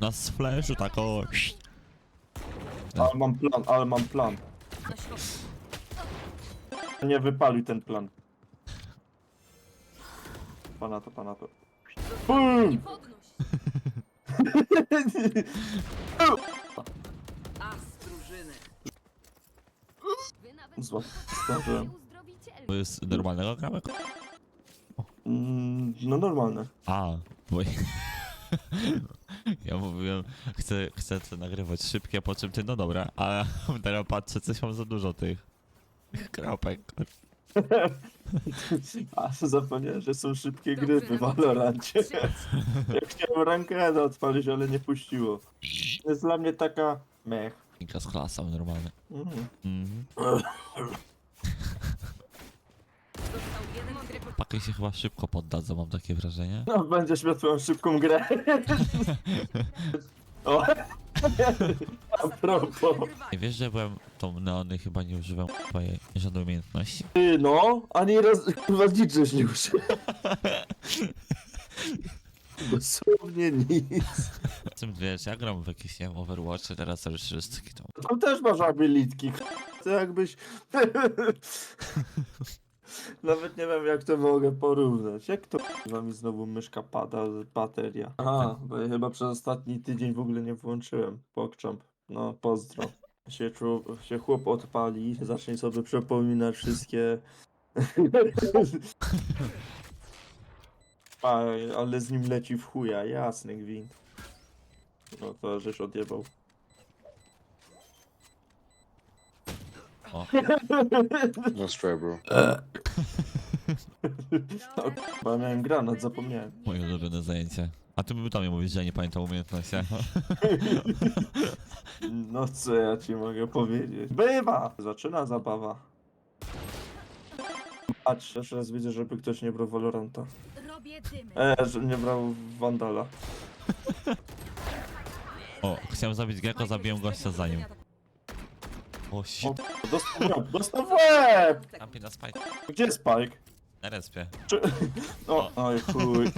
Na flashu tak o... Ale mam plan, ale mam plan. Nie wypalił ten plan. Pana to, pana to. Bum! Podnoś. A z drużyny. Wy nawet Zła. To jest normalnego gramy? Mm, No normalne. A, bo... Ja mówiłem, chcę, chcę to nagrywać szybkie, po czym ty, no dobra, a teraz patrzę, coś mam za dużo tych kropek. A zapomniałem, że są szybkie gry w Valorancie. Ja chciałem rankę odpalić, ale nie puściło. To jest dla mnie taka mech. Inka z klasą, normalne. Mhm. Mhm. Paky się chyba szybko poddadzą, mam takie wrażenie. No, będziesz miał twoją szybką grę. O! A propos. I wiesz, że byłem tą neony chyba nie używam twojej żadnej umiejętności. Ty no, ani raz kurwa nic żeś nie użył. Dosłownie nic. Z tym wiesz, ja gram w jakieś, nie wiem, Overwatchy, teraz już wszystkie to. Tam też masz abilitki. To jakbyś... Nawet nie wiem jak to mogę porównać. Jak to kurwa mi znowu myszka pada, bateria? Aha, bo ja chyba przez ostatni tydzień w ogóle nie włączyłem. Pokczamp. No, pozdro. Się, czu, się chłop odpali, zacznie sobie przypominać wszystkie... A, ale z nim leci w chuja, jasny gwint. No to żeś odjebał. O, Let's try, bro. O, Bo miałem granat, zapomniałem. moje ulubione zajęcie. A ty by tam mi mówisz, że nie pamiętam umiejętności. No co ja ci mogę powiedzieć? Bywa! Zaczyna zabawa. Patrz, jeszcze raz widzę, żeby ktoś nie brał Valoranta. Robię dymy. E, że nie brał Vandala. O, chciałem zabić Gecko, zabiłem gościa za nim. O, O, shit. Dostał w łeb, dostał w łeb! Kampi na spike. Gdzie jest Spike? Na respie. Czy... O, oj chuj.